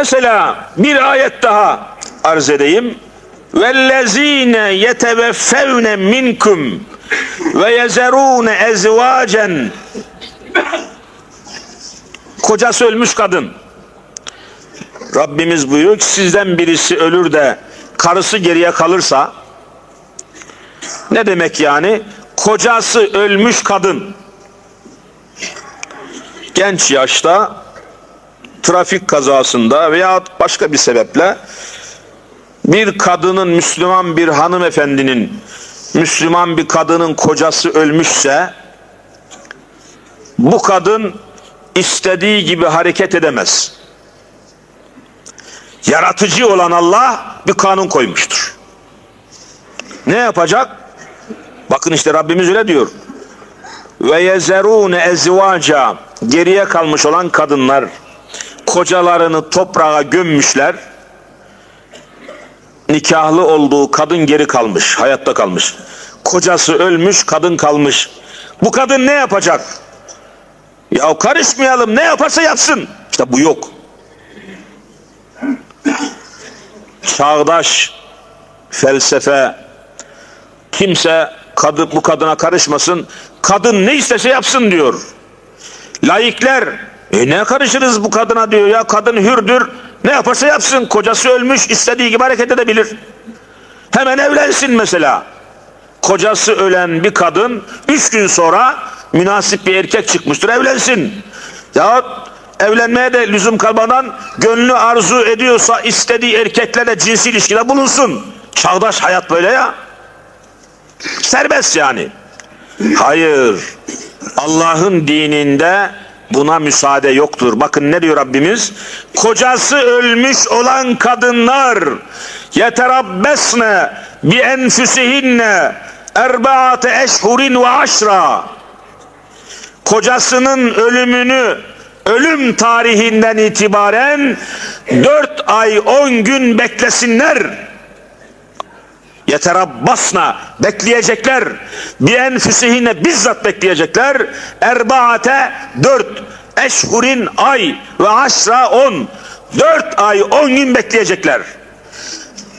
Mesela bir ayet daha arz edeyim. Vellezine yeteveffevne minkum ve yezerune ezvacen kocası ölmüş kadın Rabbimiz buyuruyor ki sizden birisi ölür de karısı geriye kalırsa ne demek yani? Kocası ölmüş kadın genç yaşta trafik kazasında veya başka bir sebeple bir kadının Müslüman bir hanımefendinin Müslüman bir kadının kocası ölmüşse bu kadın istediği gibi hareket edemez. Yaratıcı olan Allah bir kanun koymuştur. Ne yapacak? Bakın işte Rabbimiz öyle diyor. Ve yezerune ezvaca geriye kalmış olan kadınlar kocalarını toprağa gömmüşler. Nikahlı olduğu kadın geri kalmış, hayatta kalmış. Kocası ölmüş, kadın kalmış. Bu kadın ne yapacak? Ya karışmayalım, ne yaparsa yapsın. İşte bu yok. Çağdaş felsefe kimse kadın, bu kadına karışmasın. Kadın ne istese yapsın diyor. Laikler e ne karışırız bu kadına diyor ya kadın hürdür ne yaparsa yapsın kocası ölmüş istediği gibi hareket edebilir. Hemen evlensin mesela. Kocası ölen bir kadın üç gün sonra münasip bir erkek çıkmıştır evlensin. Ya evlenmeye de lüzum kalmadan gönlü arzu ediyorsa istediği erkeklerle cinsi ilişkide bulunsun. Çağdaş hayat böyle ya. Serbest yani. Hayır. Allah'ın dininde buna müsaade yoktur. Bakın ne diyor Rabbimiz? Kocası ölmüş olan kadınlar yeterabbesne bi enfüsihinne erbaate eşhurin ve aşra kocasının ölümünü ölüm tarihinden itibaren dört ay on gün beklesinler yeterabbasna bekleyecekler. Bi enfüsihine bizzat bekleyecekler. Erbaate dört eşhurin ay ve aşra on. Dört ay on gün bekleyecekler.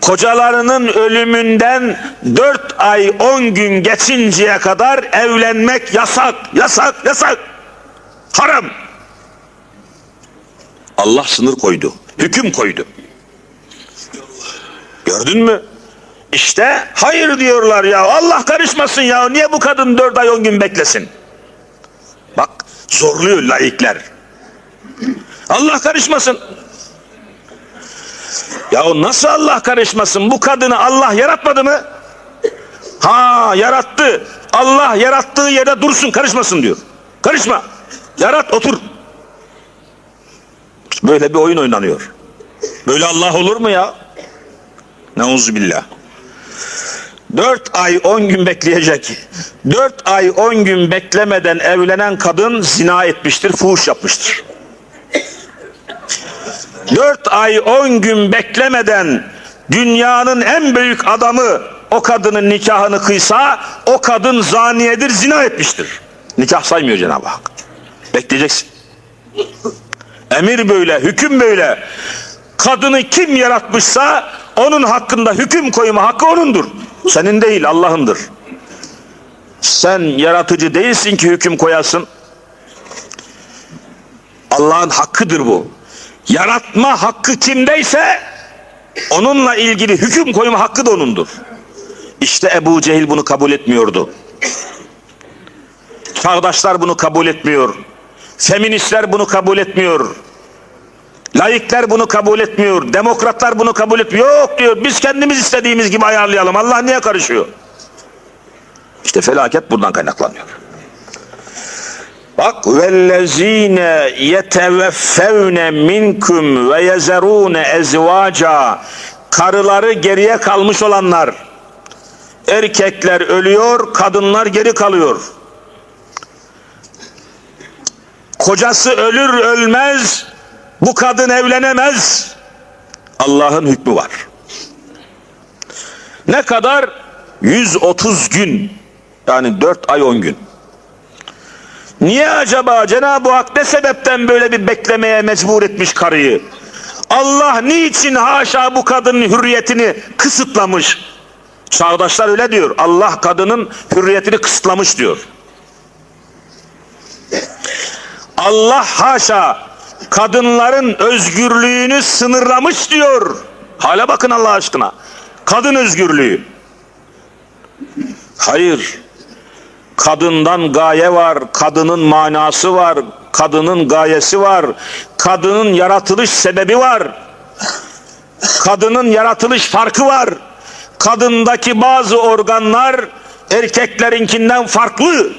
Kocalarının ölümünden dört ay on gün geçinceye kadar evlenmek yasak yasak yasak. Haram. Allah sınır koydu hüküm koydu. Gördün mü işte hayır diyorlar ya. Allah karışmasın ya. Niye bu kadın dört ay on gün beklesin? Bak zorluyor laikler. Allah karışmasın. Ya nasıl Allah karışmasın? Bu kadını Allah yaratmadı mı? Ha yarattı. Allah yarattığı yerde dursun karışmasın diyor. Karışma. Yarat otur. Böyle bir oyun oynanıyor. Böyle Allah olur mu ya? Neuzubillah Dört ay on gün bekleyecek. Dört ay on gün beklemeden evlenen kadın zina etmiştir, fuhuş yapmıştır. Dört ay on gün beklemeden dünyanın en büyük adamı o kadının nikahını kıysa o kadın zaniyedir, zina etmiştir. Nikah saymıyor Cenab-ı Hak. Bekleyeceksin. Emir böyle, hüküm böyle. Kadını kim yaratmışsa onun hakkında hüküm koyma hakkı onundur. Senin değil Allah'ındır. Sen yaratıcı değilsin ki hüküm koyasın. Allah'ın hakkıdır bu. Yaratma hakkı kimdeyse onunla ilgili hüküm koyma hakkı da onundur. İşte Ebu Cehil bunu kabul etmiyordu. Çağdaşlar bunu kabul etmiyor. Feministler bunu kabul etmiyor. Laikler bunu kabul etmiyor. Demokratlar bunu kabul etmiyor. Yok diyor biz kendimiz istediğimiz gibi ayarlayalım. Allah niye karışıyor? İşte felaket buradan kaynaklanıyor. Bak vellezine yeteveffevne minkum ve yezerune ezvaca karıları geriye kalmış olanlar erkekler ölüyor kadınlar geri kalıyor kocası ölür ölmez bu kadın evlenemez. Allah'ın hükmü var. Ne kadar? 130 gün. Yani 4 ay 10 gün. Niye acaba Cenab-ı Hak ne sebepten böyle bir beklemeye mecbur etmiş karıyı? Allah niçin haşa bu kadının hürriyetini kısıtlamış? Çağdaşlar öyle diyor. Allah kadının hürriyetini kısıtlamış diyor. Allah haşa kadınların özgürlüğünü sınırlamış diyor. Hala bakın Allah aşkına. Kadın özgürlüğü. Hayır. Kadından gaye var, kadının manası var, kadının gayesi var, kadının yaratılış sebebi var. Kadının yaratılış farkı var. Kadındaki bazı organlar erkeklerinkinden farklı.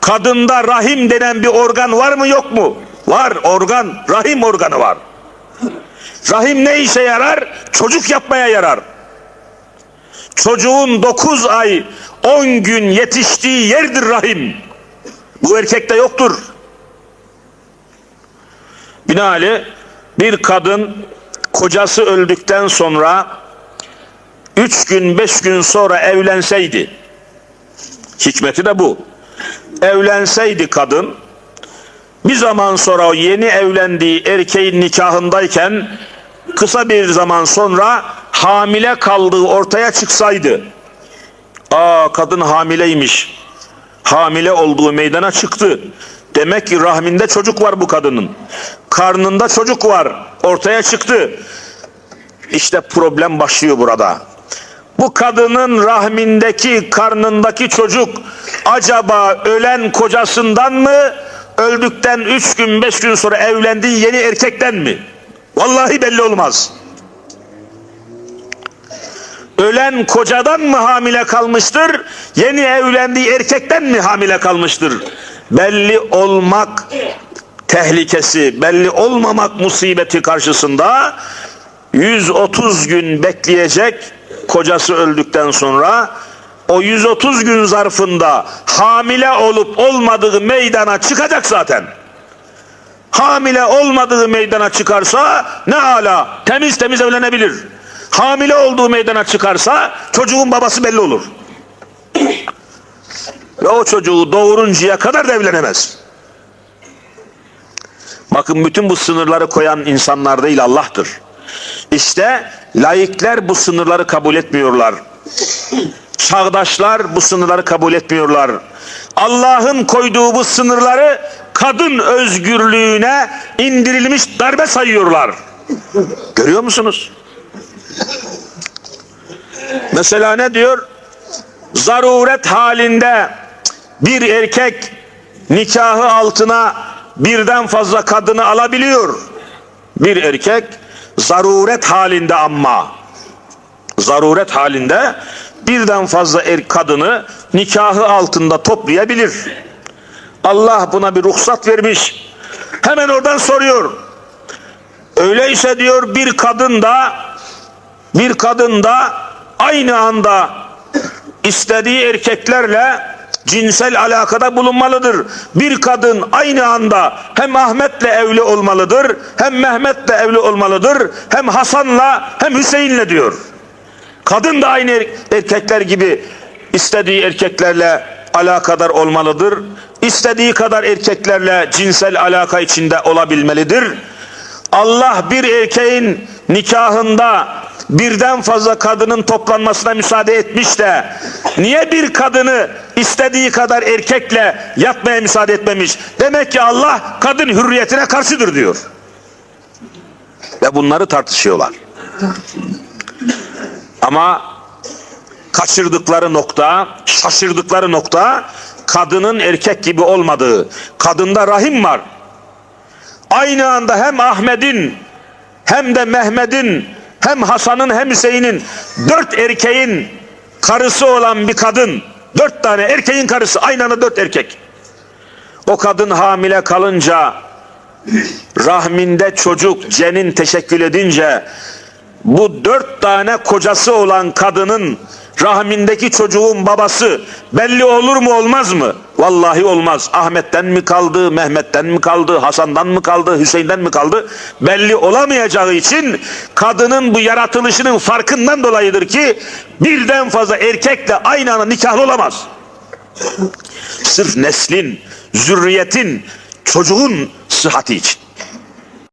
Kadında rahim denen bir organ var mı yok mu? Var organ, rahim organı var. Rahim ne işe yarar? Çocuk yapmaya yarar. Çocuğun 9 ay 10 gün yetiştiği yerdir rahim. Bu erkekte yoktur. Binaenaleyh bir kadın kocası öldükten sonra 3 gün 5 gün sonra evlenseydi hikmeti de bu. Evlenseydi kadın bir zaman sonra o yeni evlendiği erkeğin nikahındayken kısa bir zaman sonra hamile kaldığı ortaya çıksaydı aa kadın hamileymiş hamile olduğu meydana çıktı. Demek ki rahminde çocuk var bu kadının. Karnında çocuk var ortaya çıktı. İşte problem başlıyor burada. Bu kadının rahmindeki karnındaki çocuk acaba ölen kocasından mı öldükten üç gün beş gün sonra evlendiği yeni erkekten mi? Vallahi belli olmaz. Ölen kocadan mı hamile kalmıştır? Yeni evlendiği erkekten mi hamile kalmıştır? Belli olmak tehlikesi, belli olmamak musibeti karşısında 130 gün bekleyecek kocası öldükten sonra o 130 gün zarfında hamile olup olmadığı meydana çıkacak zaten. Hamile olmadığı meydana çıkarsa ne ala temiz temiz evlenebilir. Hamile olduğu meydana çıkarsa çocuğun babası belli olur. Ve o çocuğu doğuruncaya kadar da evlenemez. Bakın bütün bu sınırları koyan insanlar değil Allah'tır. İşte laikler bu sınırları kabul etmiyorlar. Çağdaşlar bu sınırları kabul etmiyorlar. Allah'ın koyduğu bu sınırları kadın özgürlüğüne indirilmiş darbe sayıyorlar. Görüyor musunuz? Mesela ne diyor? Zaruret halinde bir erkek nikahı altına birden fazla kadını alabiliyor. Bir erkek zaruret halinde ama zaruret halinde birden fazla er kadını nikahı altında toplayabilir. Allah buna bir ruhsat vermiş. Hemen oradan soruyor. Öyleyse diyor bir kadın da bir kadın da aynı anda istediği erkeklerle cinsel alakada bulunmalıdır. Bir kadın aynı anda hem Ahmet'le evli olmalıdır, hem Mehmet'le evli olmalıdır, hem Hasan'la hem Hüseyin'le diyor. Kadın da aynı er- erkekler gibi istediği erkeklerle alakadar olmalıdır. İstediği kadar erkeklerle cinsel alaka içinde olabilmelidir. Allah bir erkeğin nikahında birden fazla kadının toplanmasına müsaade etmiş de niye bir kadını istediği kadar erkekle yatmaya müsaade etmemiş? Demek ki Allah kadın hürriyetine karşıdır diyor. Ve bunları tartışıyorlar. Ama kaçırdıkları nokta, şaşırdıkları nokta kadının erkek gibi olmadığı. Kadında rahim var. Aynı anda hem Ahmet'in hem de Mehmet'in hem Hasan'ın hem Hüseyin'in dört erkeğin karısı olan bir kadın dört tane erkeğin karısı aynı anda dört erkek o kadın hamile kalınca rahminde çocuk cenin teşekkül edince bu dört tane kocası olan kadının rahmindeki çocuğun babası belli olur mu olmaz mı? Vallahi olmaz. Ahmet'ten mi kaldı, Mehmet'ten mi kaldı, Hasan'dan mı kaldı, Hüseyin'den mi kaldı? Belli olamayacağı için kadının bu yaratılışının farkından dolayıdır ki birden fazla erkekle aynı anda nikahlı olamaz. Sırf neslin, zürriyetin, çocuğun sıhhati için.